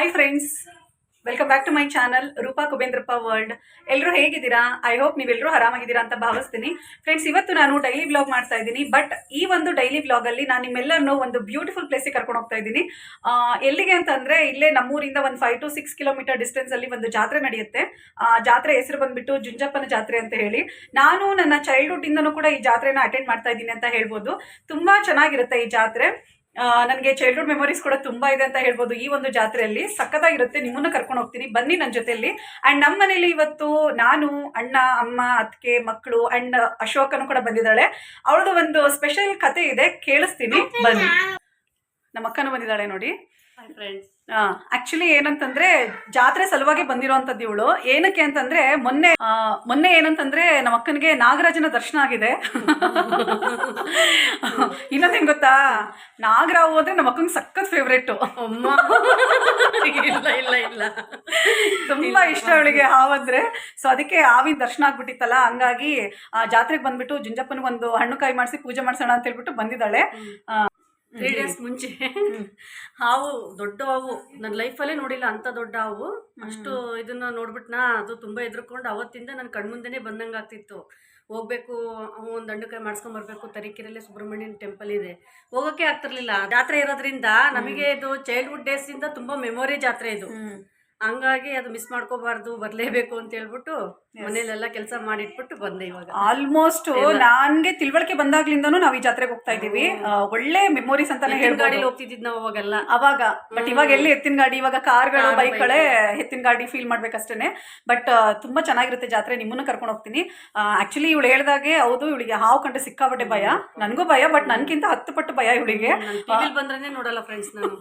Hi friends welcome back to my channel Roopa Kubendrappa world ಎಲ್ಲರೂ ಹೇಗಿದ್ದೀರಾ? I hope ನೀವೆಲ್ಲರೂ ಆರಾಮಾಗಿದ್ದೀರಾ ಅಂತ ಭಾವಿಸ್ತೀನಿ. ಫ್ರೆಂಡ್ಸ್ ಇವತ್ತು ನಾನು ಡೈಲಿ ವ್ಲಾಗ್ ಮಾಡ್ತಾ ಇದ್ದೀನಿ. ಬಟ್ ಈ ಒಂದು ಡೈಲಿ ವ್ಲಾಗಲ್ಲಿ ನಾನು ನಿಮ್ಮೆಲ್ಲರನ್ನೂ ಒಂದು ಬ್ಯೂಟಿಫುಲ್ ಪ್ಲೇಸಿಗೆ ಕರ್ಕೊಂಡು ಹೋಗ್ತಾ ಇದ್ದೀನಿ. ಎಲ್ಲಿಗೆ ಅಂತಂದರೆ, ಇಲ್ಲೇ ನಮ್ಮೂರಿಂದ ಒಂದು five to six kilometre distance ಅಲ್ಲಿ ಒಂದು ಜಾತ್ರೆ ನಡೆಯುತ್ತೆ. ಜಾತ್ರೆ ಹೆಸರು ಬಂದ್ಬಿಟ್ಟು ಜುಂಜಪ್ಪನ ಜಾತ್ರೆ ಅಂತ ಹೇಳಿ. ನಾನು ನನ್ನ ಚೈಲ್ಡ್ಹುಡ್ ಇಂದನೂ ಕೂಡ ಈ ಜಾತ್ರೆನ ಅಟೆಂಡ್ ಮಾಡ್ತಾ ಇದ್ದೀನಿ ಅಂತ ಹೇಳ್ಬೋದು. ತುಂಬಾ ಚೆನ್ನಾಗಿರುತ್ತೆ ಈ ಜಾತ್ರೆ. ನನಗೆ ಚೈಲ್ಡ್ಹುಡ್ ಮೆಮೊರೀಸ್ ಕೂಡ ತುಂಬಾ ಇದೆ ಅಂತ ಹೇಳ್ಬೋದು. ಈ ಒಂದು ಜಾತ್ರೆಯಲ್ಲಿ ಸಖತ್ತಾಗಿರುತ್ತೆ. ನಿಮ್ಮನ್ನ ಕರ್ಕೊಂಡು ಹೋಗ್ತೀನಿ. ಬನ್ನಿ ನನ್ನ ಜೊತೆಯಲ್ಲಿ. ಅಂಡ್ ನಮ್ಮ ಮನೇಲಿ ಇವತ್ತು ನಾನು ಅಣ್ಣ ಅಮ್ಮ ಅತ್ತಿಗೆ ಮಕ್ಕಳು ಅಂಡ್ ಅಶೋಕನು ಕೂಡ ಬಂದಿದ್ದಾಳೆ. ಅವಳದು ಒಂದು ಸ್ಪೆಷಲ್ ಕತೆ ಇದೆ. ಕೇಳಿಸ್ತೀನಿ. ಬನ್ನಿ. ನಮ್ಮ ಅಕ್ಕನೂ ಬಂದಿದ್ದಾಳೆ ನೋಡಿ. ಫ್ರೆಂಡ್ಸ್ ಆಕ್ಚುಲಿ ಏನಂತಂದ್ರೆ ಜಾತ್ರೆ ಸಲುವಾಗಿ ಬಂದಿರುವಂತದ್ದು ಇವಳು. ಏನಕ್ಕೆ ಅಂತಂದ್ರೆ ಮೊನ್ನೆ ಮೊನ್ನೆ ಏನಂತಂದ್ರೆ ನಮ್ಮ ಅಕ್ಕನಿಗೆ ನಾಗರಾಜನ ದರ್ಶನ ಆಗಿದೆ. ಇನ್ನೊಂದೇನ್ ಗೊತ್ತಾ? ನಾಗರಾವ್ ಹೋದ್ರೆ ನಮ್ಮ ಅಕ್ಕನ್ ಸಖತ್ ಫೇವ್ರೇಟು ಇಲ್ಲ ಇಲ್ಲ ತುಂಬಾ ಇಷ್ಟ ಅವಳಿಗೆ ಹಾವಂದ್ರೆ. ಸೊ ಅದಕ್ಕೆ ಹಾವಿನ ದರ್ಶನ ಆಗ್ಬಿಟ್ಟಿತ್ತಲ್ಲ ಹಂಗಾಗಿ ಆ, ಜಾತ್ರೆಗೆ ಬಂದ್ಬಿಟ್ಟು ಜುಂಜಪ್ಪನಿಗೆ ಒಂದು ಹಣ್ಣು ಕಾಯಿ ಮಾಡಿಸಿ ಪೂಜೆ ಮಾಡ್ಸೋಣ ಅಂತ ಹೇಳ್ಬಿಟ್ಟು ಬಂದಿದ್ದಾಳೆ. ತ್ರೀ ಡೇಸ್ ಮುಂಚೆ. ಹಾವು ದೊಡ್ಡ ಹಾವು. ನನ್ನ ಲೈಫಲ್ಲೇ ನೋಡಿಲ್ಲ ಅಂತ ದೊಡ್ಡ ಹಾವು. ಅಷ್ಟು ಇದನ್ನ ನೋಡ್ಬಿಟ್ನಾ ಅದು ತುಂಬಾ ಎದ್ರುಕೊಂಡು ಅವತ್ತಿಂದ ನನ್ನ ಕಣ್ಮುಂದೆನೆ ಬಂದಂಗೆ ಆಗ್ತಿತ್ತು. ಹೋಗ್ಬೇಕು ಒಂದು ದಂಡಕಾಯಿ ಮಾಡ್ಸ್ಕೊಂಡ್ ಬರ್ಬೇಕು ತರೀಕೆರೆಯಲ್ಲೇ ಸುಬ್ರಹ್ಮಣ್ಯನ ಟೆಂಪಲ್ ಇದೆ. ಹೋಗೋಕೆ ಆಗ್ತಿರ್ಲಿಲ್ಲ. ಜಾತ್ರೆ ಇರೋದ್ರಿಂದ ನಮಗೆ ಇದು ಚೈಲ್ಡ್ಹುಡ್ ಡೇಸ್ ಇಂದ ತುಂಬಾ ಮೆಮೊರಿ ಜಾತ್ರೆ ಇದು. ಹಂಗಾಗಿ ಅದು ಮಿಸ್ ಮಾಡ್ಕೋಬಾರ್ದು ಬರ್ಲೇಬೇಕು ಅಂತ ಹೇಳ್ಬಿಟ್ಟು ಮನೇಲೆಲ್ಲ ಕೆಲಸ ಮಾಡಿಟ್ಬಿಟ್ಟು ಬಂದೆ ಇವಾಗ. ಆಲ್ಮೋಸ್ಟ್ ನನ್ಗೆ ತಿಳುವಳಿಕೆ ಬಂದಾಗ್ಲಿಂದನೂ ನಾವ್ ಈ ಜಾತ್ರೆಗೆ ಹೋಗ್ತಾ ಇದೀವಿ ಒಳ್ಳೆ ಮೆಮೊರೀಸ್ ಅಂತಾನೆ ಎತ್ತಿನ ಹೇಳ್ಬೋದು. ಗಾಡಿಲಿ ಹೋಗ್ತಿದ್ದಿದ್ ನಾವು ಅವಾಗೆಲ್ಲ. ಅವಾಗ ಬಟ್ ಇವಾಗ ಎಲ್ಲಿ ಎತ್ತಿನ ಗಾಡಿ ಇವಾಗ ಕಾರ್ಗಳು ಬೈಕ್ ಬೈಕ್ಗಳೇ ಎತ್ತಿನ ಗಾಡಿ ಫೀಲ್ ಮಾಡ್ಬೇಕಷ್ಟೇನೆ. ಬಟ್ ತುಂಬಾ ಚೆನ್ನಾಗಿರುತ್ತೆ ಜಾತ್ರೆ ನಿಮ್ಮನ್ನ ಕರ್ಕೊಂಡು ಹೋಗ್ತೀನಿ. ಆಕ್ಚುಲಿ ಇವಳು ಹೇಳ್ದಾಗೆ ಹೌದು ಇವಳಿಗೆ ಹಾವು ಕಂಡ್ರೆ ಸಿಕ್ಕಾಪಟ್ಟೆ ಭಯ. ನನಗೂ ಭಯ ಬಟ್ ನನ್ಗಿಂತ ಹತ್ತು ಪಟ್ಟು ಭಯ ಇವಳಿಗೆ. ಬಂದ್ರೆ ನೋಡಲ್ಲ ಫ್ರೆಂಡ್ಸ್ ನಾನು.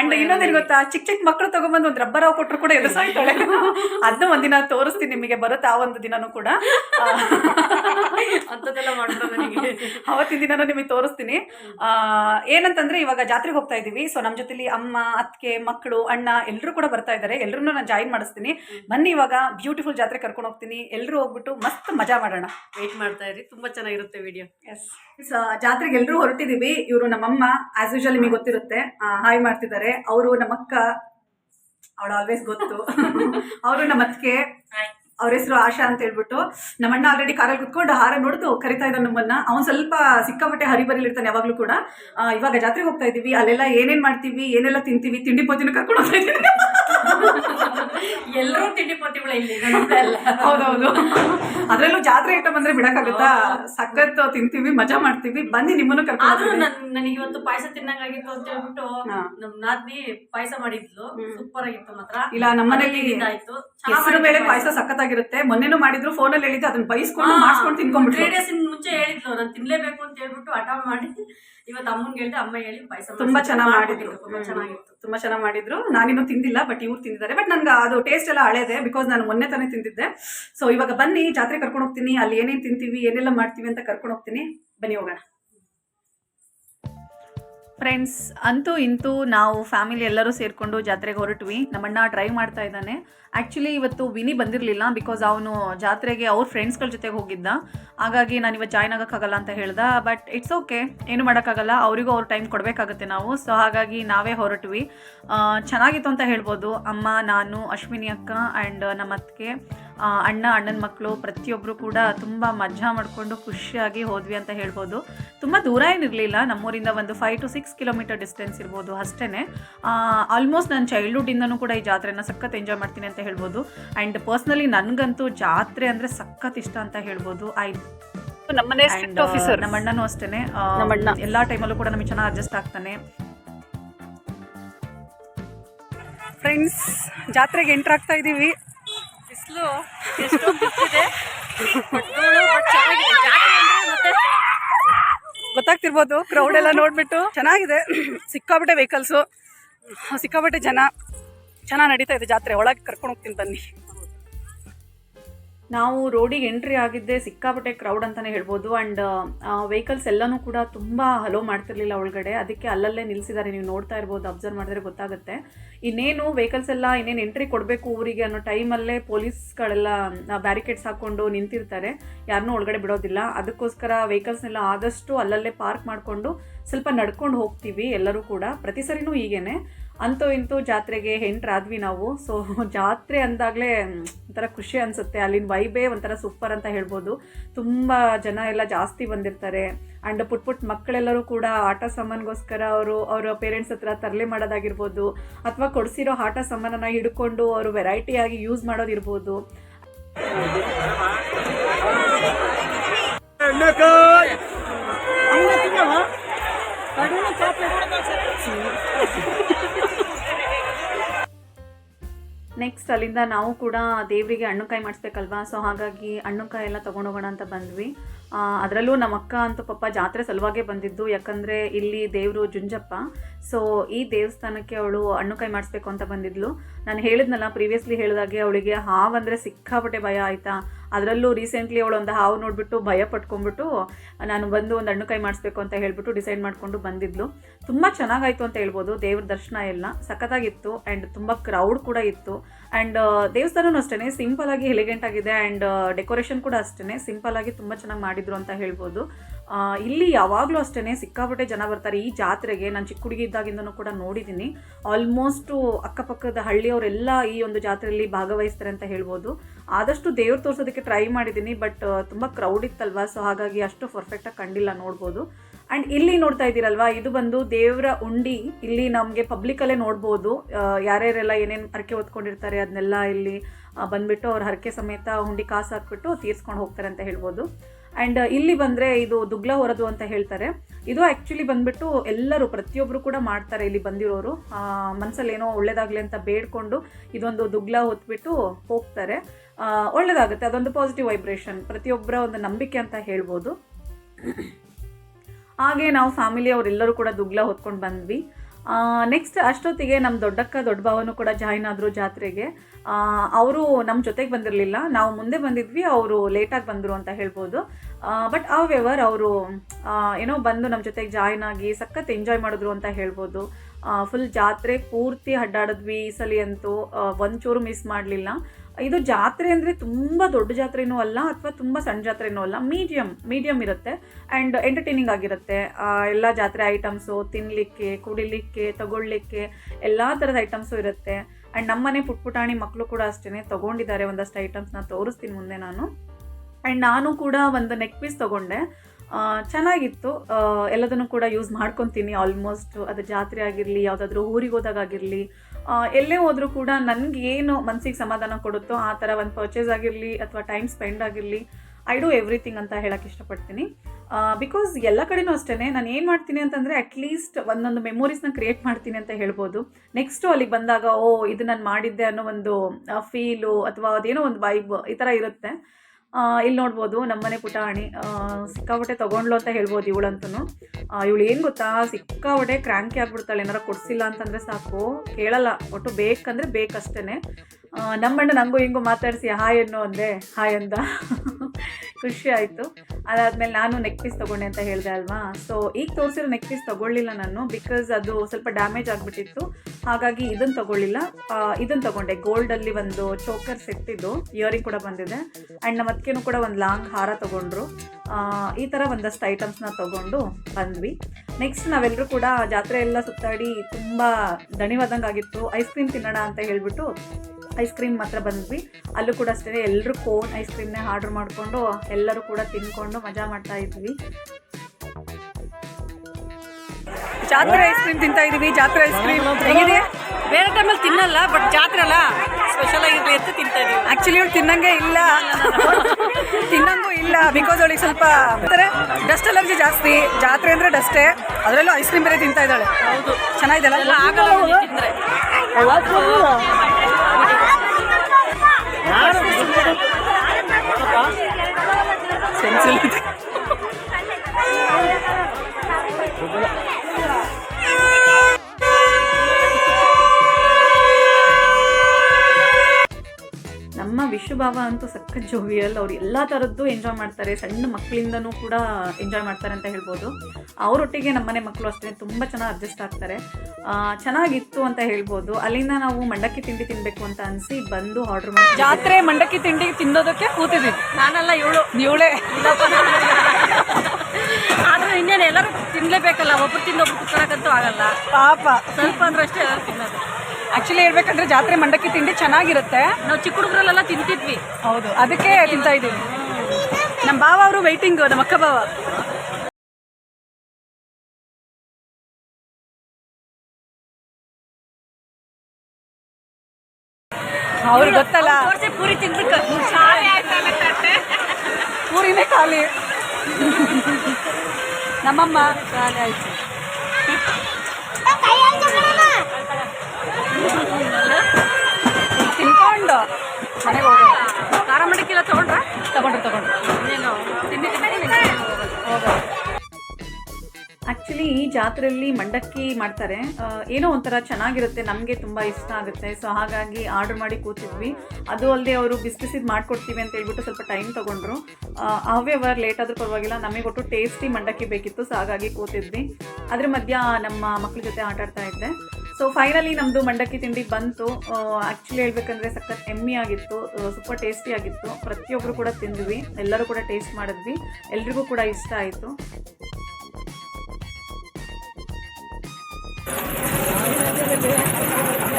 ಅಂಡ್ ಇನ್ನೊಂದೇನು ಗೊತ್ತಾ ಚಿಕ್ಕ ಚಿಕ್ಕ ಮಕ್ಕಳು ತಗೊಂಡ್ಬಂದು ಒಂದು ರಬ್ಬರ್ ಹಾವು ಕೊಟ್ಟರು ಕೂಡ ಎದುರಿಸಾಯ್ತಾಳೆ. ಅದನ್ನ ಒಂದಿನ ತೋರಿಸ್ತೀನಿ ನಿಮಗೆ ಬರುತ್ತೆ ಆ ಒಂದು ದಿನನೂ ಕೂಡ. ಆ, ಅಂತದೆಲ್ಲ ಮಾಡ್ತಾರೆ ನನಗೆ. ಅವತ್ತಿನ ದಿನ ನಿಮಗೆ ತೋರಿಸ್ತೀನಿ. ಏನಂತಂದ್ರೆ ಇವಾಗ ಜಾತ್ರೆಗೆ ಹೋಗ್ತಾ ಇದೀವಿ ಸೊ ನಮ್ಮ ಜೊತೆಲಿ ಅಮ್ಮ ಅತ್ತಿಗೆ ಮಕ್ಕಳು ಅಣ್ಣ ಎಲ್ಲರೂ ಕೂಡ ಬರ್ತಾ ಇದ್ದಾರೆ. ಎಲ್ಲರೂ ನಾನು ಜಾಯಿನ್ ಮಾಡಿಸ್ತೀನಿ. ಬನ್ನಿ ಇವಾಗ ಬ್ಯೂಟಿಫುಲ್ ಜಾತ್ರೆ ಕರ್ಕೊಂಡು ಹೋಗ್ತೀನಿ. ಎಲ್ಲರೂ ಹೋಗ್ಬಿಟ್ಟು ಮಸ್ತ್ ಮಜಾ ಮಾಡೋಣ. ವೇಟ್ ಮಾಡ್ತಾ ಇರಿ. ತುಂಬಾ ಚೆನ್ನಾಗಿರುತ್ತೆ ವಿಡಿಯೋ ಎಸ್ ಜಾತ್ರೆಗೆ ಎಲ್ಲರೂ ಹೊರಟಿದ್ದೀವಿ. ಇವರು ನಮ್ಮಮ್ಮ ಆಸ್ ಯೂಶಲ್ ನಿಮಗೆ ಗೊತ್ತಿರುತ್ತೆ. ಹಾಯ್ ಮಾಡ್ತಿದ್ದಾರೆ. ಅವರು ನಮ್ಮಕ್ಕ ಅವಳು ಆಲ್ವೇಸ್ ಗೊತ್ತು. ಅವರು ನಮ್ಮ ಅತ್ತಿಗೆ ಅವ್ರ ಹೆಸರು ಆಶಾ ಅಂತ ಹೇಳ್ಬಿಟ್ಟು ನಮ್ಮಣ್ಣ ಆಲ್ರೆಡಿ ಕಾರಲ್ಲಿ ಕುತ್ಕೊಂಡು ಹಾರ ನೋಡ್ತು ಕರಿತಾ ಇದ್ದ ನಮ್ಮನ್ನ. ಅವ್ನು ಸ್ವಲ್ಪ ಸಿಕ್ಕಾಪಟ್ಟೆ ಹರಿಬರಿಲಿ ಇರ್ತಾನೆ ಯಾವಾಗಲೂ ಕೂಡ. ಇವಾಗ ಜಾತ್ರೆಗೆ ಹೋಗ್ತಾ ಇದೀವಿ ಅಲ್ಲೆಲ್ಲ ಏನೇನ್ ಮಾಡ್ತೀವಿ? ಏನೆಲ್ಲ ತಿಂತೀವಿ? ತಿಂಡಿ ಪೋತಿನ ಕರ್ಕೊಂಡು ಹೋಗ್ತಾ ಇದ್ದೀನಿ ಎಲ್ಲರೂ ತಿಂಡಿ ಪಟ್ಟಿಗಳ ಇಲ್ಲಿ ಹೌದೌದು. ಅದ್ರಲ್ಲೂ ಜಾತ್ರೆ ಐಟಮ್ ಬಂದ್ರೆ ಬಿಡಕ್ಕಾಗುತ್ತಾ? ಸಖತ್ ತಿಂತೀವಿ ಮಜಾ ಮಾಡ್ತೀವಿ. ಬನ್ನಿ ನಿಮ್ಮನ್ನು ಕರ್ಕೊಂಡು ಆದ್ರೂ. ನನಗೆ ಇವತ್ತು ಪಾಯಸ ತಿನ್ನಂಗಾಗಿತ್ತು ಅಂತ ಹೇಳ್ಬಿಟ್ಟು. ನಮ್ ನಾದ್ನಿ ಪಾಯಸ ಮಾಡಿದ್ಲು. ಸೂಪರ್ ಆಗಿತ್ತು ಮಾತ್ರ. ಇಲ್ಲ ನಮ್ಮನೇಲಿ ಹೆಸರು ಬೇಳೆ ಪಾಯಸ. ಸಖತ್ತಾಗಿರುತ್ತೆ. ಮೊನ್ನೆನೂ ಮಾಡಿದ್ರು ಫೋನಲ್ಲಿ ಹೇಳಿದ್ದು ಅದನ್ನ ಬೈಸ್ಕೊಂಡು ತಿನ್ಕೊಂಡ್ಬಿಟ್ಟು ತ್ರೀ ಡೇಸ್ ಮುಂಚೆ ಹೇಳಿದ್ಲು ನಾನು ತಿನ್ಲೇಬೇಕು ಅಂತ ಹೇಳ್ಬಿಟ್ಟು ಹಠ ಮಾಡಿ ಇವತ್ತು ಅಮ್ಮನ್ಗೆ ಹೇಳ್ದೆ ಅಮ್ಮ ಹೇಳಿ ಪಾಯಸ ತುಂಬಾ ಚೆನ್ನಾಗಿ ಮಾಡಿದ್ರು. ತುಂಬಾ ಚೆನ್ನಾಗಿತ್ತು. ತುಂಬಾ ಚೆನ್ನಾಗಿ ಮಾಡಿದ್ರು. ನಾನಿನ್ನೂ ತಿಂದಿಲ್ಲ ಬಟ್ ಇವ್ರು ತಿಂದಿದ್ದಾರೆ. ಬಟ್ ನನ್ಗೆ ಅದು ಟೇಸ್ಟ್ ಎಲ್ಲ ಹಳೇದೆ ಬಿಕಾಸ್ ನಾನು ಮೊನ್ನೆ ತಾನೇ ತಿಂದಿದ್ದೆ. ಸೊ ಇವಾಗ ಬನ್ನಿ, ಜಾತ್ರೆ ಕರ್ಕೊಂಡು ಹೋಗ್ತೀನಿ, ಅಲ್ಲಿ ಏನೇನು ತಿಂತೀವಿ, ಏನೆಲ್ಲ ಮಾಡ್ತೀವಿ ಅಂತ ಕರ್ಕೊಂಡು ಹೋಗ್ತೀನಿ. ಬನ್ನಿ ಹೋಗೋಣ. ಫ್ರೆಂಡ್ಸ್ ಅಂತೂ ಇಂತೂ ನಾವು ಫ್ಯಾಮಿಲಿ ಎಲ್ಲರೂ ಸೇರಿಕೊಂಡು ಜಾತ್ರೆಗೆ ಹೊರಟ್ವಿ. ನಮ್ಮಣ್ಣ ಡ್ರೈವ್ ಮಾಡ್ತಾ ಇದ್ದಾನೆ. ಆ್ಯಕ್ಚುಲಿ ಇವತ್ತು ವಿನಿ ಬಂದಿರಲಿಲ್ಲ ಬಿಕಾಸ್ ಅವನು ಜಾತ್ರೆಗೆ ಅವ್ರ ಫ್ರೆಂಡ್ಸ್ಗಳ ಜೊತೆಗೆ ಹೋಗಿದ್ದ. ಹಾಗಾಗಿ ನಾನು ಇವತ್ತು ಜಾಯ್ನ್ ಆಗೋಕ್ಕಾಗಲ್ಲ ಅಂತ ಹೇಳ್ದೆ. ಬಟ್ ಇಟ್ಸ್ ಓಕೆ ಏನು ಮಾಡೋಕ್ಕಾಗಲ್ಲ. ಅವರಿಗೂ ಅವ್ರ ಟೈಮ್ ಕೊಡಬೇಕಾಗತ್ತೆ ನಾವು. ಸೊ ಹಾಗಾಗಿ ನಾವೇ ಹೊರಟ್ವಿ. ಚೆನ್ನಾಗಿತ್ತು ಅಂತ ಹೇಳ್ಬೋದು. ಅಮ್ಮ, ನಾನು, ಅಶ್ವಿನಿ ಅಕ್ಕ ಆ್ಯಂಡ್ ನಮ್ಮ ಅತ್ತಿಗೆ ಅಣ್ಣ ಅಣ್ಣನ ಮಕ್ಕಳು ಪ್ರತಿಯೊಬ್ಬರು ಕೂಡ ತುಂಬ ಮಜಾ ಮಾಡಿಕೊಂಡು ಖುಷಿಯಾಗಿ ಹೋದ್ವಿ ಅಂತ ಹೇಳ್ಬೋದು. ತುಂಬ ದೂರ ಏನಿರಲಿಲ್ಲ ನಮ್ಮೂರಿಂದ ಒಂದು five to six kilometre distance ಇರ್ಬೋದು ಅಷ್ಟೇ ಆಲ್ಮೋಸ್ಟ್ ನಾನು ಚೈಲ್ಡ್ಹುಡ್ಡಿಂದನೂ ಕೂಡ ಈ ಜಾತ್ರೆನ ಸಖತ್ ಎಂಜಾಯ್ ಮಾಡ್ತೀನಿ ಅಂತ ಹೇಳ್ಬೋದು. ಆ್ಯಂಡ್ ಪರ್ಸ್ನಲಿ ನನಗಂತೂ ಜಾತ್ರೆ ಅಂದರೆ ಸಖತ್ ಇಷ್ಟ ಅಂತ ಹೇಳ್ಬೋದು. ಐ ನಮ್ಮನೆ ಆಫೀಸರ್ ನಮ್ಮ ಅಣ್ಣನೂ ನಮ್ಮಣ್ಣ. ಎಲ್ಲಾ ಟೈಮಲ್ಲೂ ಕೂಡ ನಮಗೆ ಚೆನ್ನಾಗಿ ಅಡ್ಜಸ್ಟ್ ಆಗ್ತಾನೆ. ಫ್ರೆಂಡ್ಸ್ ಜಾತ್ರೆಗೆ ಎಂಟ್ರ್ ಆಗ್ತಾ ಇದೀವಿ. ಬಿಸಿಲು ಗೊತ್ತಾಗ್ತಿರ್ಬೋದು ಕ್ರೌಡ್ ಎಲ್ಲ ನೋಡ್ಬಿಟ್ಟು. ಚೆನ್ನಾಗಿದೆ. ಸಿಕ್ಕಾಬಿಟ್ಟೆ ವೆಹಿಕಲ್ಸು ಸಿಕ್ಕಾಬಿಟ್ಟೆ ಜನ. ಚೆನ್ನಾಗಿ ನಡೀತಾ ಇದೆ ಜಾತ್ರೆ. ಒಳಗೆ ಕರ್ಕೊಂಡು ಹೋಗ್ತೀನಿ ಬನ್ನಿ. ನಾವು ರೋಡಿಗೆ ಎಂಟ್ರಿ ಆಗಿದ್ದೆ ಸಿಕ್ಕಾಪಟ್ಟೆ ಕ್ರೌಡ್ ಅಂತಲೇ ಹೇಳ್ಬೋದು. ಆ್ಯಂಡ್ ವೆಹಿಕಲ್ಸ್ ಎಲ್ಲನೂ ಕೂಡ ತುಂಬ ಹಲೋ ಮಾಡ್ತಿರ್ಲಿಲ್ಲ ಒಳಗಡೆ. ಅದಕ್ಕೆ ಅಲ್ಲಲ್ಲೇ ನಿಲ್ಲಿಸಿದ್ದಾರೆ ನೀವು ನೋಡ್ತಾ ಇರ್ಬೋದು ಅಬ್ಸರ್ವ್ ಮಾಡಿದ್ರೆ ಗೊತ್ತಾಗುತ್ತೆ. ಇನ್ನೇನು ವೆಹಿಕಲ್ಸ್ ಎಲ್ಲ ಇನ್ನೇನು ಎಂಟ್ರಿ ಕೊಡಬೇಕು ಊರಿಗೆ ಅನ್ನೋ ಟೈಮಲ್ಲೇ ಪೊಲೀಸ್ಗಳೆಲ್ಲ ಬ್ಯಾರಿಕೇಡ್ಸ್ ಹಾಕ್ಕೊಂಡು ನಿಂತಿರ್ತಾರೆ. ಯಾರನ್ನೂ ಒಳಗಡೆ ಬಿಡೋದಿಲ್ಲ. ಅದಕ್ಕೋಸ್ಕರ ವೆಹಿಕಲ್ಸ್ನೆಲ್ಲ ಆದಷ್ಟು ಅಲ್ಲಲ್ಲೇ ಪಾರ್ಕ್ ಮಾಡಿಕೊಂಡು ಸ್ವಲ್ಪ ನಡ್ಕೊಂಡು ಹೋಗ್ತೀವಿ ಎಲ್ಲರೂ ಕೂಡ. ಪ್ರತಿ ಸರಿನೂ ಹೀಗೇನೆ. ಅಂತೂ ಇಂತೂ ಜಾತ್ರೆಗೆ ಹೆಂಟ್ರಾದ್ವಿ ನಾವು. ಸೊ ಜಾತ್ರೆ ಅಂದಾಗಲೇ ಒಂಥರ ಖುಷಿ ಅನಿಸುತ್ತೆ. ಅಲ್ಲಿನ ವೈಬೇ ಒಂಥರ ಸೂಪರ್ ಅಂತ ಹೇಳ್ಬೋದು. ತುಂಬ ಜನ ಎಲ್ಲ ಜಾಸ್ತಿ ಬಂದಿರ್ತಾರೆ. ಆ್ಯಂಡ್ ಪುಟ್ ಪುಟ್ ಮಕ್ಕಳೆಲ್ಲರೂ ಕೂಡ ಆಟ ಸಾಮಾನಿಗೋಸ್ಕರ ಅವರು, ಅವರ ಪೇರೆಂಟ್ಸ್ ಹತ್ರ ತರಲೆ ಮಾಡೋದಾಗಿರ್ಬೋದು. ಅಥವಾ ಕೊಡಿಸಿರೋ ಆಟ ಸಾಮಾನನ್ನ ಹಿಡ್ಕೊಂಡು ಅವರು ವೆರೈಟಿಯಾಗಿ ಯೂಸ್ ಮಾಡೋದಿರ್ಬೋದು. ನೆಕ್ಸ್ಟ್ ಅಲ್ಲಿಂದ ನಾವು ಕೂಡ ದೇವರಿಗೆ ಹಣ್ಣುಕಾಯಿ ಮಾಡಿಸ್ಬೇಕಲ್ವಾ? ಸೊ ಹಾಗಾಗಿ ಹಣ್ಣುಕಾಯಿ ಎಲ್ಲ ತೊಗೊಂಡೋಗೋಣ ಅಂತ ಬಂದ್ವಿ. ಅದರಲ್ಲೂ ನಮ್ಮ ಅಕ್ಕ ಅಂತೂ ಪಾಪ ಜಾತ್ರೆ ಸಲುವಾಗೆ ಬಂದಿದ್ದು, ಯಾಕಂದರೆ ಇಲ್ಲಿ ದೇವರು ಜುಂಜಪ್ಪ. ಸೊ ಈ ದೇವಸ್ಥಾನಕ್ಕೆ ಅವಳು ಹಣ್ಣುಕಾಯಿ ಮಾಡಿಸ್ಬೇಕು ಅಂತ ಬಂದಿದ್ಲು. ನಾನು ಹೇಳಿದ್ನಲ್ಲ ಪ್ರೀವಿಯಸ್ಲಿ ಹೇಳಿದಾಗೆ ಅವಳಿಗೆ ಹಾವು ಅಂದರೆ ಸಿಕ್ಕಾಪಟ್ಟೆ ಭಯ ಆಯಿತಾ? ಅದರಲ್ಲೂ ರೀಸೆಂಟ್ಲಿ ಅವಳು ಒಂದು ಹಾವು ನೋಡಿಬಿಟ್ಟು ಭಯ ಪಟ್ಕೊಂಡ್ಬಿಟ್ಟು, ನಾನು ಬಂದು ಒಂದು ಹಣ್ಣುಕಾಯಿ ಮಾಡಿಸ್ಬೇಕು ಅಂತ ಹೇಳಿಬಿಟ್ಟು ಡಿಸೈಡ್ ಮಾಡಿಕೊಂಡು ಬಂದಿದ್ಲು. ತುಂಬ ಚೆನ್ನಾಗಾಯಿತು ಅಂತ ಹೇಳ್ಬೋದು ದೇವ್ರ ದರ್ಶನ ಎಲ್ಲ. ಸಖತ್ತಾಗಿತ್ತು ಆ್ಯಂಡ್ ತುಂಬ ಕ್ರೌಡ್ ಕೂಡ ಇತ್ತು. ಆ್ಯಂಡ್ ದೇವಸ್ಥಾನವೂ ಅಷ್ಟೇ ಸಿಂಪಲ್ ಆಗಿ ಎಲಿಗೆಂಟ್ ಆಗಿದೆ ಆ್ಯಂಡ್ ಡೆಕೋರೇಷನ್ ಕೂಡ ಅಷ್ಟೇ ಸಿಂಪಲ್ ಆಗಿ ತುಂಬ ಚೆನ್ನಾಗಿ ಮಾಡಿದ್ರು ಅಂತ ಹೇಳ್ಬೋದು. ಇಲ್ಲಿ ಯಾವಾಗಲೂ ಅಷ್ಟೇ ಸಿಕ್ಕಾಪಟ್ಟೆ ಜನ ಬರ್ತಾರೆ. ಈ ಜಾತ್ರೆಗೆ ನಾನು ಚಿಕ್ಕ ಹುಡುಗಿ ಇದ್ದಾಗಿಂದನೂ ಕೂಡ ನೋಡಿದ್ದೀನಿ ಆಲ್ಮೋಸ್ಟು ಅಕ್ಕಪಕ್ಕದ ಹಳ್ಳಿಯವರೆಲ್ಲ ಈ ಒಂದು ಜಾತ್ರೆಯಲ್ಲಿ ಭಾಗವಹಿಸ್ತಾರೆ ಅಂತ ಹೇಳ್ಬೋದು. ಆದಷ್ಟು ದೇವ್ರು ತೋರಿಸೋದಕ್ಕೆ ಟ್ರೈ ಮಾಡಿದ್ದೀನಿ ಬಟ್ ತುಂಬ ಕ್ರೌಡ್ ಇತ್ತಲ್ವಾ? ಸೊ ಹಾಗಾಗಿ ಅಷ್ಟು ಪರ್ಫೆಕ್ಟಾಗಿ ಕಂಡಿಲ್ಲ ನೋಡ್ಬೋದು. ಆ್ಯಂಡ್ ಇಲ್ಲಿ ನೋಡ್ತಾ ಇದ್ದೀರಲ್ವಾ, ಇದು ಬಂದು ದೇವರ ಉಂಡಿ, ಇಲ್ಲಿ ನಮಗೆ ಪಬ್ಲಿಕಲ್ಲೇ ನೋಡ್ಬೋದು. ಯಾರ್ಯಾರೆಲ್ಲ ಏನೇನು ಹರಕೆ ಹೊತ್ಕೊಂಡಿರ್ತಾರೆ ಅದನ್ನೆಲ್ಲ ಇಲ್ಲಿ ಬಂದುಬಿಟ್ಟು ಅವ್ರ ಹರಕೆ ಸಮೇತ ಉಂಡಿ ಕಾಸು ಹಾಕ್ಬಿಟ್ಟು ತೀರ್ಸ್ಕೊಂಡು ಹೋಗ್ತಾರೆ ಅಂತ ಹೇಳ್ಬೋದು. ಆ್ಯಂಡ್ ಇಲ್ಲಿ ಬಂದರೆ ಇದು ದುಗ್ಲ ಹೊರದು ಅಂತ ಹೇಳ್ತಾರೆ. ಇದು ಆ್ಯಕ್ಚುಲಿ ಬಂದುಬಿಟ್ಟು ಎಲ್ಲರೂ ಪ್ರತಿಯೊಬ್ಬರು ಕೂಡ ಮಾಡ್ತಾರೆ ಇಲ್ಲಿ ಬಂದಿರೋರು. ಮನಸ್ಸಲ್ಲಿ ಏನೋ ಒಳ್ಳೇದಾಗಲಿ ಅಂತ ಬೇಡ್ಕೊಂಡು ಇದೊಂದು ದುಗ್ಲ ಹೊತ್ಬಿಟ್ಟು ಹೋಗ್ತಾರೆ. ಒಳ್ಳೇದಾಗುತ್ತೆ, ಅದೊಂದು ಪಾಸಿಟಿವ್ ವೈಬ್ರೇಷನ್ ಪ್ರತಿಯೊಬ್ಬರ ಒಂದು ನಂಬಿಕೆ ಅಂತ ಹೇಳ್ಬೋದು. ಹಾಗೆ ನಾವು ಫ್ಯಾಮಿಲಿ ಅವರೆಲ್ಲರೂ ಕೂಡ ದುಗ್ಲ ಹೊತ್ಕೊಂಡು ಬಂದ್ವಿ. ನೆಕ್ಸ್ಟ್ ಅಷ್ಟೊತ್ತಿಗೆ ನಮ್ಮ ದೊಡ್ಡಕ್ಕ ದೊಡ್ಡ ಭಾವನು ಕೂಡ ಜಾಯ್ನ್ ಆದರು ಜಾತ್ರೆಗೆ. ಅವರು ನಮ್ಮ ಜೊತೆಗೆ ಬಂದಿರಲಿಲ್ಲ. ನಾವು ಮುಂದೆ ಬಂದಿದ್ವಿ, ಅವರು ಲೇಟಾಗಿ ಬಂದರು ಅಂತ ಹೇಳ್ಬೋದು. ಬಟ್ ಅವ್ಯವರ್ ಅವರು ಏನೋ ಬಂದು ನಮ್ಮ ಜೊತೆಗೆ ಜಾಯ್ನ್ ಆಗಿ ಸಖತ್ ಎಂಜಾಯ್ ಮಾಡಿದ್ರು ಅಂತ ಹೇಳ್ಬೋದು. ಫುಲ್ ಜಾತ್ರೆ ಪೂರ್ತಿ ಅಡ್ಡಾಡಿದ್ವಿ ಈ ಸಲ ಅಂತೂ ಒಂಚೂರು ಮಿಸ್ ಮಾಡಲಿಲ್ಲ. ಇದು ಜಾತ್ರೆ ಅಂದರೆ ತುಂಬ ದೊಡ್ಡ ಜಾತ್ರೆನೂ ಅಲ್ಲ ಅಥವಾ ತುಂಬ ಸಣ್ಣ ಜಾತ್ರೆನೂ ಅಲ್ಲ. ಮೀಡಿಯಮ್ ಮೀಡಿಯಮ್ ಇರುತ್ತೆ. ಆ್ಯಂಡ್ ಎಂಟರ್ಟೈನಿಂಗ್ ಆಗಿರುತ್ತೆ. ಎಲ್ಲ ಜಾತ್ರೆ ಐಟಮ್ಸು ತಿನ್ನಲಿಕ್ಕೆ ಕುಡಿಲಿಕ್ಕೆ, ತಗೊಳ್ಳಿಕ್ಕೆ ಎಲ್ಲ ಥರದ ಐಟಮ್ಸು ಇರುತ್ತೆ. ಆ್ಯಂಡ್ ನಮ್ಮನೆ ಪುಟ್ ಪುಟಾಣಿ ಮಕ್ಕಳು ಕೂಡ ಅಷ್ಟೇ ತೊಗೊಂಡಿದ್ದಾರೆ ಒಂದಷ್ಟು ಐಟಮ್ಸ್ನ ತೋರಿಸ್ತೀನಿ ಮುಂದೆ ನಾನು. ಆ್ಯಂಡ್ ನಾನು ಕೂಡ ಒಂದು ನೆಕ್ ಪೀಸ್ ತೊಗೊಂಡೆ. ಚೆನ್ನಾಗಿತ್ತು. ಎಲ್ಲದನ್ನು ಕೂಡ ಯೂಸ್ ಮಾಡ್ಕೊತೀನಿ. ಆಲ್ಮೋಸ್ಟ್ ಅದು ಜಾತ್ರೆ ಆಗಿರಲಿ, ಯಾವುದಾದ್ರೂ ಊರಿಗೆ ಹೋದಾಗಿರಲಿ ಎಲ್ಲೇ ಹೋದರೂ ಕೂಡ ನನಗೆ ಏನು ಮನಸ್ಸಿಗೆ ಸಮಾಧಾನ ಕೊಡುತ್ತೋ ಆ ಥರ ಒಂದು ಪರ್ಚೇಸ್ ಆಗಿರಲಿ ಅಥವಾ ಟೈಮ್ ಸ್ಪೆಂಡ್ ಆಗಿರಲಿ ಐ ಡೂ ಎವ್ರಿಥಿಂಗ್ ಅಂತ ಹೇಳೋಕ್ಕೆ ಇಷ್ಟಪಡ್ತೀನಿ. ಬಿಕಾಸ್ ಎಲ್ಲ ಕಡೆನೂ ಅಷ್ಟೇ ನಾನು ಏನು ಮಾಡ್ತೀನಿ ಅಂತಂದರೆ ಅಟ್ಲೀಸ್ಟ್ ಒಂದೊಂದು ಮೆಮೊರೀಸ್ನ ಕ್ರಿಯೇಟ್ ಮಾಡ್ತೀನಿ ಅಂತ ಹೇಳ್ಬೋದು. ನೆಕ್ಸ್ಟು ಅಲ್ಲಿಗೆ ಬಂದಾಗ, ಓ, ಇದು ನಾನು ಮಾಡಿದ್ದೆ ಅನ್ನೋ ಒಂದು ಫೀಲು ಅಥವಾ ಅದೇನೋ ಒಂದು ವೈಬ್ ಈ ಥರ ಇರುತ್ತೆ. ಇಲ್ಲಿ ನೋಡ್ಬೋದು ನಮ್ಮನೆ ಪುಟಾಣಿ. ಸಿಕ್ಕಾಪಟ್ಟೆ ತೊಗೊಂಡ್ಲು ಅಂತ ಹೇಳ್ಬೋದು ಇವಳಂತೂ ಇವಳು ಏನು ಗೊತ್ತಾ, ಸಿಕ್ಕಾಪಟ್ಟೆ ಕ್ರ್ಯಾಂಕಿ ಆಗ್ಬಿಡ್ತಾಳೆ, ಏನಾರ ಕೊಡಿಸಿಲ್ಲ ಅಂತಂದರೆ ಸಾಕು. ಕೇಳಲ್ಲ, ಒಟ್ಟು ಬೇಕಂದರೆ ಬೇಕಷ್ಟೇ ನಮ್ಮಣ್ಣ ನನಗೂ ಹಿಂಗೂ ಮಾತಾಡಿಸಿ, ಹಾಯ್ ಅನ್ನೋ ಅಂದೆ ಹಾಯ್ ಅಂದ. ಖುಷಿ ಆಯಿತು. ಅದಾದಮೇಲೆ ನಾನು ನೆಕ್ ಪೀಸ್ ತೊಗೊಂಡೆ ಅಂತ ಹೇಳಿದೆ ಅಲ್ವಾ? ಸೊ ಈಗ ತೋರಿಸಿರೋ ನೆಕ್ ಪೀಸ್ ತೊಗೊಳ್ಳಿಲ್ಲ ನಾನು ಬಿಕಾಸ್ ಅದು ಸ್ವಲ್ಪ ಡ್ಯಾಮೇಜ್ ಆಗಿಬಿಟ್ಟಿತ್ತು. ಹಾಗಾಗಿ ಇದನ್ನು ತೊಗೊಳ್ಳಿಲ್ಲ. ಇದನ್ನು ತೊಗೊಂಡೆ. ಗೋಲ್ಡಲ್ಲಿ ಒಂದು ಚೋಕರ್ ಸೆಟ್ ಇದ್ದು ಇಯರಿಂಗ್ ಕೂಡ ಬಂದಿದೆ. ಆ್ಯಂಡ್ ನಮ್ಮ ಅದಕ್ಕೇನು ಕೂಡ ಒಂದು ಲಾಂಗ್ ಹಾರ ತೊಗೊಂಡ್ರು. ಈ ಥರ ಒಂದಷ್ಟು ಐಟಮ್ಸ್ನ ತೊಗೊಂಡು ಬಂದ್ವಿ. ನೆಕ್ಸ್ಟ್ ನಾವೆಲ್ಲರೂ ಕೂಡ ಜಾತ್ರೆ ಎಲ್ಲ ಸುತ್ತಾಡಿ ತುಂಬ ದಣಿವಾದಂಗೆ ಆಗಿತ್ತು. ಐಸ್ ಕ್ರೀಮ್ ತಿನ್ನೋಣ ಅಂತ ಹೇಳ್ಬಿಟ್ಟು ಐಸ್ ಕ್ರೀಮ್ ಮಾತ್ರ ಬಂದ್ವಿ. ಅಲ್ಲೂ ಕೂಡ ಅಷ್ಟೇ ಎಲ್ಲರೂ ಕೋನ್ ಐಸ್ ಕ್ರೀಮ್ನೇ ಆರ್ಡ್ರ್ ಮಾಡಿಕೊಂಡು ಎಲ್ಲರೂ ಕೂಡ ತಿನ್ಕೊಂಡು ಮಜಾ ಮಾಡ್ತಾ ಇದ್ವಿ. ಜಾತ್ರೆ ಐಸ್ ಕ್ರೀಮ್ ತಿಂತಾ ಇದೀವಿ. ಜಾತ್ರೆ ಐಸ್ ಕ್ರೀಮ್ ಹೇಗಿದೆ? ಬೇರೆ ಟೈಮಲ್ಲಿ ತಿನ್ನಲ್ಲ ಬಟ್ ಜಾತ್ರೆ ಅಲ್ಲ ಸ್ಪೆಷಲ್ ಆಗಿರ್ಲಿ ಅಂತ ತಿಂತಾ ಇದೀವಿ. ಆಕ್ಚುಲಿ ಅವ್ರು ತಿನ್ನಂಗೆ ಇಲ್ಲ. ತಿನ್ನಂಗೂ ಇಲ್ಲ. ಬಿಕಾಸ್ ಅವಳಿಗೆ ಸ್ವಲ್ಪ ಡಸ್ಟ್ ಅಲರ್ಜಿ ಜಾಸ್ತಿ. ಜಾತ್ರೆ ಅಂದ್ರೆ ಡಸ್ಟೇ ಅದರಲ್ಲೂ ಐಸ್ ಕ್ರೀಮ್ ಬೇರೆ ತಿಂತಾ ಇದ್ದಾಳೆ. ಹೌದು. ಚೆನ್ನಾಗಿದೆ ಆಗಲ್ಲ ತಿಂದ್ರೆ. சென்சில் ವಿಶ್ವಭಾವ ಅಂತೂ ಸಖತ್ ಜೋವಿಯಲ್ ಅವ್ರು ಎಲ್ಲ ಥರದ್ದು ಎಂಜಾಯ್ ಮಾಡ್ತಾರೆ. ಸಣ್ಣ ಮಕ್ಕಳಿಂದನೂ ಕೂಡ ಎಂಜಾಯ್ ಮಾಡ್ತಾರೆ ಅಂತ ಹೇಳ್ಬೋದು. ಅವರೊಟ್ಟಿಗೆ ನಮ್ಮನೆ ಮಕ್ಕಳು ಅಷ್ಟೇ ತುಂಬ ಚೆನ್ನಾಗಿ ಅಡ್ಜಸ್ಟ್ ಆಗ್ತಾರೆ. ಆ, ಚೆನ್ನಾಗಿತ್ತು ಅಂತ ಹೇಳ್ಬೋದು. ಅಲ್ಲಿಂದ ನಾವು ಮಂಡಕ್ಕಿ ತಿಂಡಿ ತಿನ್ಬೇಕು ಅಂತ ಅನಿಸಿ ಬಂದು ಆರ್ಡರ್ ಮಾಡಿ ಜಾತ್ರೆ ಮಂಡಕ್ಕಿ ತಿಂಡಿ ತಿನ್ನೋದಕ್ಕೆ ಕೂತಿದ್ವಿ. ನಾನಲ್ಲ ಇವಳು. ಇವಳೇ. ಆದ್ರೆ ಇನ್ನೇನು ಎಲ್ಲರೂ ತಿನ್ಲೇಬೇಕಲ್ಲ. ಒಬ್ರು ತಿಂದು ಒಬ್ರು ಕುತ್ಕೊಳಕ್ಕಂತೂ ಆಗಲ್ಲ. ಪಾಪ. ಸ್ವಲ್ಪ ಅಂದ್ರೆ ಅಷ್ಟೇ ಎಲ್ಲರೂ ತಿನ್ನೋದು. ಆಕ್ಚುಲಿ ಹೇಳ್ಬೇಕಂದ್ರೆ ಜಾತ್ರೆ ಮಂಡಕ್ಕಿ ತಿಂಡಿ ಚೆನ್ನಾಗಿರುತ್ತೆ. ನಾವು ಚಿಕ್ಕ ಹುಡುಗರಲ್ಲೆಲ್ಲ ತಿಂತಿದ್ವಿ. ಹೌದು ಅದಕ್ಕೆ ತಿಂತಾ ಇದ್ದೀವಿ. ನಮ್ಮ ಬಾವ ಅವರು ವೈಟಿಂಗ್ ನಮ್ಮ ಅಕ್ಕ ಬಾವ ಅವ್ರಿಗೆ ಗೊತ್ತಲ್ಲ. ಪೂರಿ ತಿನ್ಬಿಟ್ಟು ಪೂರಿನೇ ಖಾಲಿ. ನಮ್ಮಮ್ಮ. ಖಾಲಿ ಆಯ್ತು. ತಿನ್ಕೊಂಡು ಮನೆಗೆ ಹೋಗೋದು. ಖಾರ ತೊಗೊಂಡ್ರ? ತಗೊಂಡ್ರು ತಗೊಂಡ್ರು. ಇನ್ನೇನು? ತಿಂಡಿ ತಿಂಡಿ ಆ್ಯಕ್ಚುಲಿ ಈ ಜಾತ್ರೆಯಲ್ಲಿ ಮಂಡಕ್ಕಿ ಮಾಡ್ತಾರೆ. ಏನೋ ಒಂಥರ ಚೆನ್ನಾಗಿರುತ್ತೆ ನಮಗೆ ತುಂಬ ಇಷ್ಟ ಆಗುತ್ತೆ. ಸೊ ಹಾಗಾಗಿ ಆರ್ಡರ್ ಮಾಡಿ ಕೂತಿದ್ವಿ. ಅದು ಅಲ್ಲದೆ ಅವರು ಬಿಸಿ ಬಿಸಿದು ಮಾಡಿಕೊಡ್ತೀವಿ ಅಂತ ಹೇಳ್ಬಿಟ್ಟು ಸ್ವಲ್ಪ ಟೈಮ್ ತೊಗೊಂಡ್ರು. ಅವರ್ ಲೇಟ್ ಆದರೂ ಪರವಾಗಿಲ್ಲ. ನಮಗೆ ಒಟ್ಟು ಟೇಸ್ಟಿ ಮಂಡಕ್ಕಿ ಬೇಕಿತ್ತು ಸೊ ಹಾಗಾಗಿ ಕೂತಿದ್ವಿ. ಅದ್ರ ಮಧ್ಯ ನಮ್ಮ ಮಕ್ಕಳ ಜೊತೆ ಆಟಾಡ್ತಾ ಇದ್ದೆ. ಸೊ ಫೈನಲಿ ನಮ್ಮದು ಮಂಡಕ್ಕಿ ತಿಂಡಿ ಬಂತು. ಆ್ಯಕ್ಚುಲಿ ಹೇಳ್ಬೇಕಂದ್ರೆ ಸಖತ್ ಎಮ್ಮಿ ಆಗಿತ್ತು. ಸೂಪರ್ ಟೇಸ್ಟಿ ಆಗಿತ್ತು. ಪ್ರತಿಯೊಬ್ಬರು ಕೂಡ ತಿಂದ್ವಿ. ಎಲ್ಲರೂ ಕೂಡ ಟೇಸ್ಟ್ ಮಾಡಿದ್ವಿ. ಎಲ್ರಿಗೂ ಕೂಡ ಇಷ್ಟ ಆಯಿತು.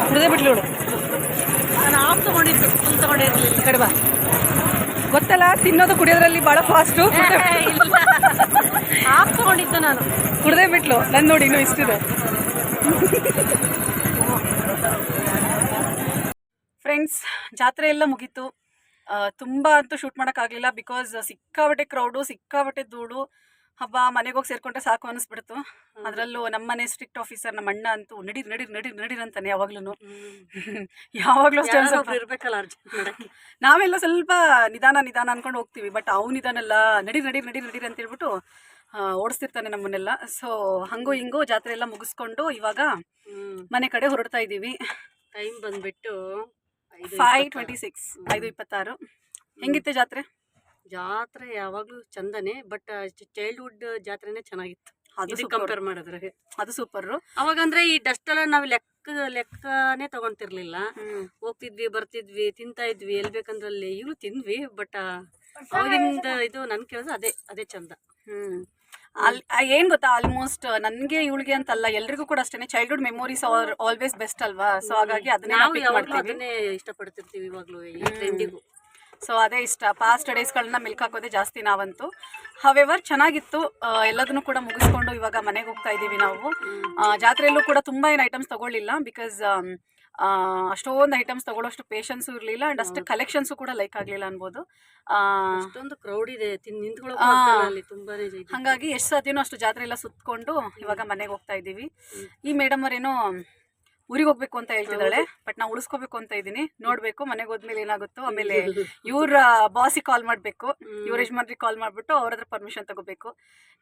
ಕುಡ್ದೇ ಬಿಟ್ಲು ನಾನು ಆಫ್ ತೊಗೊಂಡಿದ್ದು. ಫುಲ್ ತಗೊಂಡಿರಲಿಲ್ಲ. ಗೊತ್ತಲ್ಲ ತಿನ್ನೋದು ಕುಡಿಯೋದ್ರಲ್ಲಿ ಭಾಳ ಫಾಸ್ಟು ಆಫ್ ತಗೊಂಡಿದ್ದು ನಾನು. ಕುಡ್ದೇ ಬಿಟ್ಲು. ನನ್ನ ನೋಡಿ ಇನ್ನೂ ಇಷ್ಟಿದೆ. ಫ್ರೆಂಡ್ಸ್ ಜಾತ್ರೆ ಎಲ್ಲ ಮುಗೀತು. ತುಂಬ ಅಂತೂ ಶೂಟ್ ಮಾಡೋಕ್ಕಾಗಲಿಲ್ಲ ಬಿಕಾಸ್ ಸಿಕ್ಕಾಬಟ್ಟೆ ಕ್ರೌಡು ಸಿಕ್ಕಾಬಟ್ಟೆ ಧೂಳು ಹಬ್ಬ ಮನೆಗೆ ಹೋಗಿ ಸೇರ್ಕೊಂಡ್ರೆ ಸಾಕು ಅನಿಸ್ಬಿಡ್ತು. ಅದರಲ್ಲೂ ನಮ್ಮ ಮನೆ ಸ್ಟ್ರಿಕ್ಟ್ ಆಫೀಸರ್ ನಮ್ಮ ಅಣ್ಣ ಅಂತೂ ನಡೀರ್ ನಡೀರ್ ನಡೀರ್ ನಡೀರ್ ಅಂತಾನೆ ಯಾವಾಗ್ಲೂ ಯಾವಾಗಲೂ ಇರ್ಬೇಕಲ್ಲ ನಾವೆಲ್ಲ ಸ್ವಲ್ಪ ನಿಧಾನ ನಿಧಾನ ಅನ್ಕೊಂಡು ಹೋಗ್ತೀವಿ ಬಟ್ ಅವ್ನು ನಿಧಾನಲ್ಲ ನಡಿ ನಡಿ ನಡಿ ನಡೀರಿ ಅಂತ ಹೇಳ್ಬಿಟ್ಟು ಓಡಿಸ್ತಿರ್ತಾನೆ ನಮ್ಮನ್ನೆಲ್ಲ. ಸೊ ಹಂಗೂ ಹಿಂಗೂ ಜಾತ್ರೆ ಎಲ್ಲ ಮುಗಿಸ್ಕೊಂಡು ಇವಾಗ ಮನೆ ಕಡೆ ಹೊರಡ್ತಾ ಇದ್ದೀವಿ. ಟೈಮ್ ಬಂದ್ಬಿಟ್ಟು ಫೈವ್. ಟ್ವೆಂಟಿ ಸಿಕ್ಸ್ ಐದು ಇಪ್ಪತ್ತಾರು. ಹೆಂಗಿತ್ತೆ ಜಾತ್ರೆ? ಜಾತ್ರೆ ಯಾವಾಗಲೂ ಚಂದನೆ ಬಟ್ ಚೈಲ್ಡ್ಹುಡ್ ಜಾತ್ರೆನೇ ಚೆನ್ನಾಗಿತ್ತು. ಅದು. ಕಂಪೇರ್ ಮಾಡಿದ್ರೆ ಅದು ಸೂಪರ್ ಅವಾಗಂದ್ರೆ ಈ ಡಸ್ಟ್ ಎಲ್ಲ ನಾವು ಲೆಕ್ಕ ಲೆಕ್ಕನೇ ತಗೊಂತಿರ್ಲಿಲ್ಲ. ಹೋಗ್ತಿದ್ವಿ ಬರ್ತಿದ್ವಿ ತಿಂತಾ ಇದ್ವಿ ಎಲ್ ಬೇಕಂದ್ರಲ್ಲಿ. ಇವ್ರು ತಿಂದ್ವಿ ಬಟ್ ಅವಾಗಿಂದ ಇದು ನನ್ ಕೇಳಿದ್ರೆ ಅದೇ ಅದೇ ಚಂದ. ಹ್ಮ್. ಅಲ್ ಆ, ಏನ್ ಗೊತ್ತಾ? ಆಲ್ಮೋಸ್ಟ್ ನನ್ಗೆ ಇವಳಿಗೆ ಅಂತಲ್ಲ ಎಲ್ರಿಗೂ ಕೂಡ ಅಷ್ಟೇ ಚೈಲ್ಡ್ಹುಡ್ ಮೆಮೊರೀಸ್ ಆಲ್ವೇಸ್ ಬೆಸ್ಟ್ ಅಲ್ವಾ? ಸೊ ಹಾಗಾಗಿ ಅದನ್ನೇ ಇಷ್ಟಪಡ್ತಿರ್ತೀವಿ ಇವಾಗ್ಲೂ ಈ ಟ್ರೆಂಡಿಗೂ ಸೊ ಅದೇ ಇಷ್ಟ. ಪಾಸ್ಟ್ ಡೇಸ್ಗಳನ್ನ ಮಿಲ್ಕ್ ಹಾಕೋದೇ ಜಾಸ್ತಿ ನಾವಂತೂ. ಹವೆವರ್ ಚೆನ್ನಾಗಿತ್ತು. ಎಲ್ಲದನ್ನು ಕೂಡ ಮುಗಿಸ್ಕೊಂಡು ಇವಾಗ ಮನೆಗೆ ಹೋಗ್ತಾ ಇದ್ದೀವಿ ನಾವು. ಜಾತ್ರೆಯಲ್ಲೂ ಕೂಡ ತುಂಬಾ ಏನು ಐಟಮ್ಸ್ ತಗೊಳ್ಳಿಲ್ಲ ಬಿಕಾಸ್ ಅಷ್ಟೊಂದು ಐಟಮ್ಸ್ ತಗೊಳ್ಳೋಷ್ಟು ಪೇಷನ್ಸು ಇರಲಿಲ್ಲ ಅಂಡ್ ಅಷ್ಟು ಕಲೆಕ್ಷನ್ಸು ಕೂಡ ಲೈಕ್ ಆಗಲಿಲ್ಲ ಅನ್ಬೋದು. ಅಷ್ಟೊಂದು ಕ್ರೌಡ್ ಇದೆ. ಹಾಗಾಗಿ ಎಷ್ಟು ಸಾಧ್ಯನೋ ಅಷ್ಟು ಜಾತ್ರೆ ಎಲ್ಲ ಸುತ್ತಕೊಂಡು ಇವಾಗ ಮನೆಗೆ ಹೋಗ್ತಾ ಇದ್ದೀವಿ. ಈ ಮೇಡಮ್ ಅವರೇನೋ ಊರಿಗೆ ಹೋಗ್ಬೇಕು ಅಂತ ಹೇಳ್ತಿದ್ದಾಳೆ ಬಟ್ ನಾ ಉಳಿಸ್ಕೋಬೇಕು ಅಂತ ಇದ್ದೀನಿ. ನೋಡ್ಬೇಕು ಮನೆಗೆ ಹೋದ್ಮೇಲೆ ಏನಾಗುತ್ತೋ ಆಮೇಲೆ ಇವ್ರ ಬಾಸಿಗೆ ಕಾಲ್ ಮಾಡಬೇಕು ಇವ್ರ ಯಜಮಾನ್ರಿಗೆ ಕಾಲ್ ಮಾಡಿಬಿಟ್ಟು ಅವ್ರ ಹತ್ರ ಪರ್ಮಿಷನ್ ತಗೋಬೇಕು.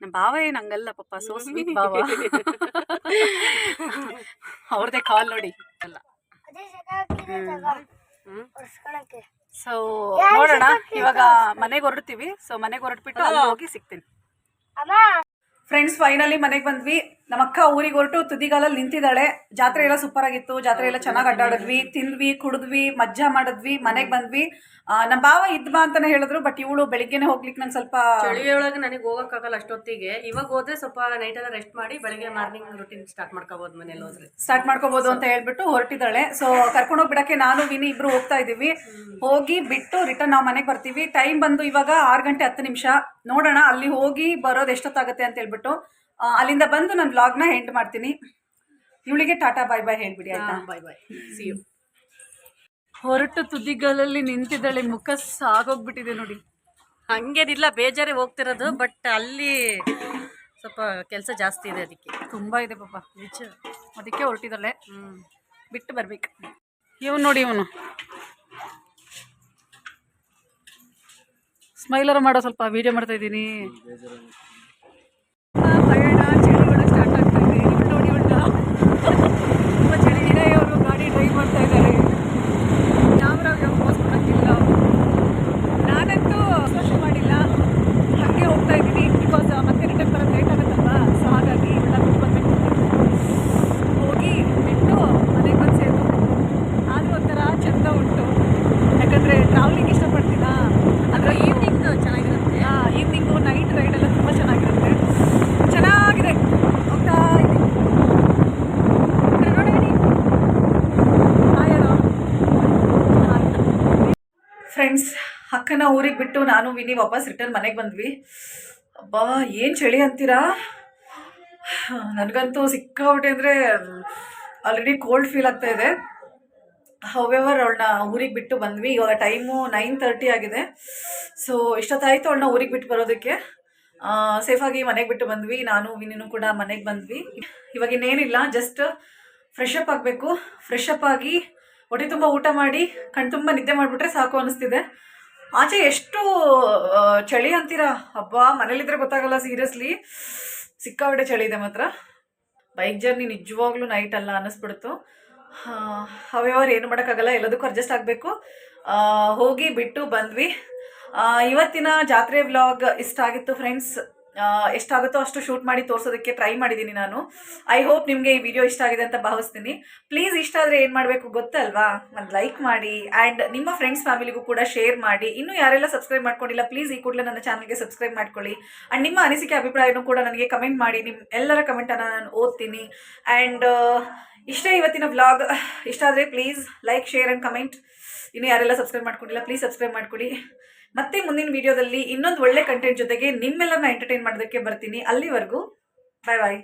ನಮ್ಮ ಭಾವ ಏನು ಹಂಗಲ್ಲ ಪಪ್ಪ ಸೋ ಸ್ವೀಟ್ ಭಾವ. ಅವ್ರದ್ದೇ ಕಾಲ್ ನೋಡಿ. ಅಲ್ಲ. ಸೊ ನೋಡೋಣ. ಇವಾಗ ಮನೆಗೆ ಹೊರಡ್ತೀವಿ ಸೊ ಮನೆಗೆ ಹೊರಟ್ಬಿಟ್ಟು ಅಲ್ಲಿ ಹೋಗಿ ಸಿಗ್ತೀನಿ. ಫ್ರೆಂಡ್ಸ್ ಫೈನಲಿ ಮನೆಗೆ ಬಂದ್ವಿ. ನಮ್ಮ ಅಕ್ಕ ಊರಿಗೆ ಹೊರಟು ತುದಿಗಾಲಲ್ಲಿ ನಿಂತಿದ್ದಾಳೆ. ಜಾತ್ರೆ ಎಲ್ಲ ಸೂಪರ್ ಆಗಿತ್ತು. ಜಾತ್ರೆ ಎಲ್ಲ ಚೆನ್ನಾಗಿ ಅಡ್ಡಾಡಿದ್ವಿ ತಿಂದ್ವಿ ಕುಡಿದ್ವಿ ಮಜ್ಜಾ ಮಾಡಿದ್ವಿ ಮನೆಗೆ ಬಂದ್ವಿ. ಆ, ನಮ್ಮ ಭಾವ ಇದ್ ಬಾ ಅಂತಾನೆ ಹೇಳಿದ್ರು ಬಟ್ ಇವಳು ಬೆಳಿಗ್ಗೆನೆ ಹೋಗ್ಲಿಕ್ಕೆ ನಂಗೆ ಸ್ವಲ್ಪ ಚಳಿಯೊಳಗೆ ನನಗೆ ಹೋಗೋಕ್ಕಾಗಲ್ಲ ಅಷ್ಟೊತ್ತಿಗೆ. ಇವಾಗ ಹೋದ್ರೆ ಸ್ವಲ್ಪ ನೈಟ್ ಎಲ್ಲ ರೆಸ್ಟ್ ಮಾಡಿ ಬೆಳಿಗ್ಗೆ ಮಾರ್ನಿಂಗ್ ರುಟೀನ್ ಸ್ಟಾರ್ಟ್ ಮಾಡ್ಕೋಬಹುದು ಮನೇಲಿ ಹೋದ್ರೆ. ಸ್ಟಾರ್ಟ್ ಮಾಡ್ಕೋಬಹುದು ಅಂತ ಹೇಳ್ಬಿಟ್ಟು ಹೊರಟಿದ್ದಾಳೆ. ಸೊ ಕರ್ಕೊಂಡು ಹೋಗ್ಬಿಡಕ್ಕೆ ನಾನು ವಿನಿ ಇಬ್ರು ಹೋಗ್ತಾ ಇದೀವಿ ಹೋಗಿ ಬಿಟ್ಟು ರಿಟರ್ನ್ ನಾವು ಮನೆಗೆ ಬರ್ತೀವಿ. ಟೈಮ್ ಬಂದು ಇವಾಗ ಆರು ಗಂಟೆ ಹತ್ತು ನಿಮಿಷ. ನೋಡೋಣ ಅಲ್ಲಿ ಹೋಗಿ ಬರೋದು ಎಷ್ಟೊತ್ತಾಗುತ್ತೆ ಅಂತ ಹೇಳ್ಬಿಟ್ಟು. ಅಲ್ಲಿಂದ ಬಂದು ನಾನು ವ್ಲಾಗ್ನ ಎಂಡ್ ಮಾಡ್ತೀನಿ. ಇವಳಿಗೆ ಟಾಟಾ ಬಾಯ್ ಬಾಯ್ ಹೇಳ್ಬಿಡಿ ಆಯ್ತಾ? ಬಾಯ್ ಬಾಯ್. ಸಿ ಯು ಹೊರಟು ತುದಿಗಳಲ್ಲಿ ನಿಂತಿದ್ದಾಳೆ ಮುಖ ಸಾಗೋಗ್ಬಿಟ್ಟಿದೆ ನೋಡಿ. ಹಂಗೇನಿಲ್ಲ ಬೇಜಾರೇ ಹೋಗ್ತಿರೋದು ಬಟ್ ಅಲ್ಲಿ ಸ್ವಲ್ಪ ಕೆಲಸ ಜಾಸ್ತಿ ಇದೆ ಅದಕ್ಕೆ. ತುಂಬಾ ಇದೆ ಪಾಪ ನಿಜ ಅದಕ್ಕೆ ಹೊರಟಿದ್ದಾಳೆ. ಹ್ಮ್. ಬಿಟ್ಟು ಬರ್ಬೇಕು. ಇವನು ನೋಡಿ ಇವನು. ಸ್ಮೈಲರ್ ಮಾಡೋ ಸ್ವಲ್ಪ ವಿಡಿಯೋ ಮಾಡ್ತಾ ಇದ್ದೀನಿ. ಯಾಕಂದರೆ ಟ್ರಾವೆಲಿಂಗ್ ಇಷ್ಟಪಡ್ತೀನಾ? ಅದರ ಈವ್ನಿಂಗ್ ಚೆನ್ನಾಗಿರುತ್ತೆ ಈವ್ನಿಂಗು ನೈಟ್ ರೈಡ್ ಎಲ್ಲ ತುಂಬ ಚೆನ್ನಾಗಿರುತ್ತೆ ಫ್ರೆಂಡ್ಸ್ ಅಕ್ಕನ ಊರಿಗೆ ಬಿಟ್ಟು ನಾನು, ವಿನಿ ವಾಪಸ್ ರಿಟರ್ನ್ ಮನೆಗೆ ಬಂದ್ವಿ. ಅಬ್ಬಾ, ಏನು ಚಳಿ ಅಂತೀರಾ? ನನಗಂತೂ ಸಿಕ್ಕಾಬಿಟ್ಟೆ ಅಂದರೆ ಆಲ್ರೆಡಿ ಕೋಲ್ಡ್ ಫೀಲ್ ಆಗ್ತಾ ಇದೆ. ಹವೆವರ್ ಅವಳನ್ನ ಊರಿಗೆ ಬಿಟ್ಟು ಬಂದ್ವಿ. ಇವಾಗ ಟೈಮು ನೈನ್ ತರ್ಟಿ ಆಗಿದೆ. ಸೊ ಇಷ್ಟೊತ್ತಾಯಿತು ಅವಳನ್ನ ಊರಿಗೆ ಬಿಟ್ಟು ಬರೋದಕ್ಕೆ. ಸೇಫಾಗಿ ಮನೆಗೆ ಬಿಟ್ಟು ಬಂದ್ವಿ. ನಾನು, ವಿನಿನೂ ಕೂಡ ಮನೆಗೆ ಬಂದ್ವಿ. ಇವಾಗ ಇನ್ನೇನಿಲ್ಲ ಜಸ್ಟ್ ಫ್ರೆಶ್ ಆಗಬೇಕು. ಫ್ರೆಶ್ ಆಗಿ ಹೊಟ್ಟೆ ತುಂಬ ಊಟ ಮಾಡಿ, ಕಣ್ ತುಂಬ ನಿದ್ದೆ ಮಾಡಿಬಿಟ್ರೆ ಸಾಕು ಅನಿಸ್ತಿದೆ. ಆಚೆ ಎಷ್ಟು ಚಳಿ ಅಂತೀರಾ? ಹಬ್ಬ ಮನೇಲಿದ್ರೆ ಗೊತ್ತಾಗಲ್ಲ ಸೀರಿಯಸ್ಲಿ ಸಿಕ್ಕಾಪಟ್ಟೆ ಚಳಿ ಇದೆ ಮಾತ್ರ. ಬೈಕ್ ಜರ್ನಿ ನಿಜವಾಗ್ಲೂ ನೈಟ್ ಅಲ್ಲ ಅನ್ನಿಸ್ಬಿಡ್ತು ಅವ್ಯವರು ಏನು ಮಾಡೋಕ್ಕಾಗಲ್ಲ, ಎಲ್ಲದಕ್ಕೂ ಅಡ್ಜಸ್ಟ್ ಆಗಬೇಕು. ಹೋಗಿ ಬಿಟ್ಟು ಬಂದ್ವಿ. ಇವತ್ತಿನ ಜಾತ್ರೆ ವ್ಲಾಗ್ ಇಷ್ಟ ಆಗಿತ್ತು ಫ್ರೆಂಡ್ಸ್ ಎಷ್ಟಾಗುತ್ತೋ ಅಷ್ಟು ಶೂಟ್ ಮಾಡಿ ತೋರಿಸೋದಕ್ಕೆ ಟ್ರೈ ಮಾಡಿದ್ದೀನಿ ನಾನು. ಐ ಹೋಪ್ ನಿಮಗೆ ಈ ವಿಡಿಯೋ ಇಷ್ಟ ಆಗಿದೆ ಅಂತ ಭಾವಿಸ್ತೀನಿ. ಪ್ಲೀಸ್ ಇಷ್ಟ ಆದರೆ ಏನು ಮಾಡಬೇಕು ಗೊತ್ತಲ್ವಾ? ಒಂದು ಲೈಕ್ ಮಾಡಿ ಆ್ಯಂಡ್ ನಿಮ್ಮ ಫ್ರೆಂಡ್ಸ್ ಫ್ಯಾಮಿಲಿಗೂ ಕೂಡ ಶೇರ್ ಮಾಡಿ. ಇನ್ನೂ ಯಾರೆಲ್ಲ ಸಬ್ಸ್ಕ್ರೈಬ್ ಮಾಡ್ಕೊಂಡಿಲ್ಲ ಪ್ಲೀಸ್ ಈ ಕೂಡಲೇ ನನ್ನ ಚಾನಲ್ಗೆ ಸಬ್ಸ್ಕ್ರೈಬ್ ಮಾಡ್ಕೊಳ್ಳಿ. ಆ್ಯಂಡ್ ನಿಮ್ಮ ಅನಿಸಿಕೆ ಅಭಿಪ್ರಾಯನೂ ಕೂಡ ನನಗೆ ಕಮೆಂಟ್ ಮಾಡಿ. ನಿಮ್ಮ ಎಲ್ಲರ ಕಮೆಂಟನ್ನು ನಾನು ಓದ್ತೀನಿ. ಆ್ಯಂಡ್ ಇಷ್ಟೇ ಇವತ್ತಿನ ವ್ಲಾಗ್ ಇಷ್ಟ ಆದರೆ please like share and comment ಇನ್ನೂ ಯಾರೆಲ್ಲ ಸಬ್ಸ್ಕ್ರೈಬ್ ಮಾಡ್ಕೊಂಡಿಲ್ಲ ಪ್ಲೀಸ್ ಸಬ್ಸ್ಕ್ರೈಬ್ ಮಾಡ್ಕೊಳ್ಳಿ. ಮತ್ತೆ ಮುಂದಿನ ವಿಡಿಯೋದಲ್ಲಿ ಇನ್ನೊಂದು ಒಳ್ಳೆ ಕಂಟೆಂಟ್ ಜೊತೆಗೆ ನಿಮ್ಮೆಲ್ಲರನ್ನ ಎಂಟರ್ಟೈನ್ ಮಾಡೋದಕ್ಕೆ ಬರ್ತೀನಿ. ಅಲ್ಲಿವರೆಗೂ ಬಾಯ್ ಬಾಯ್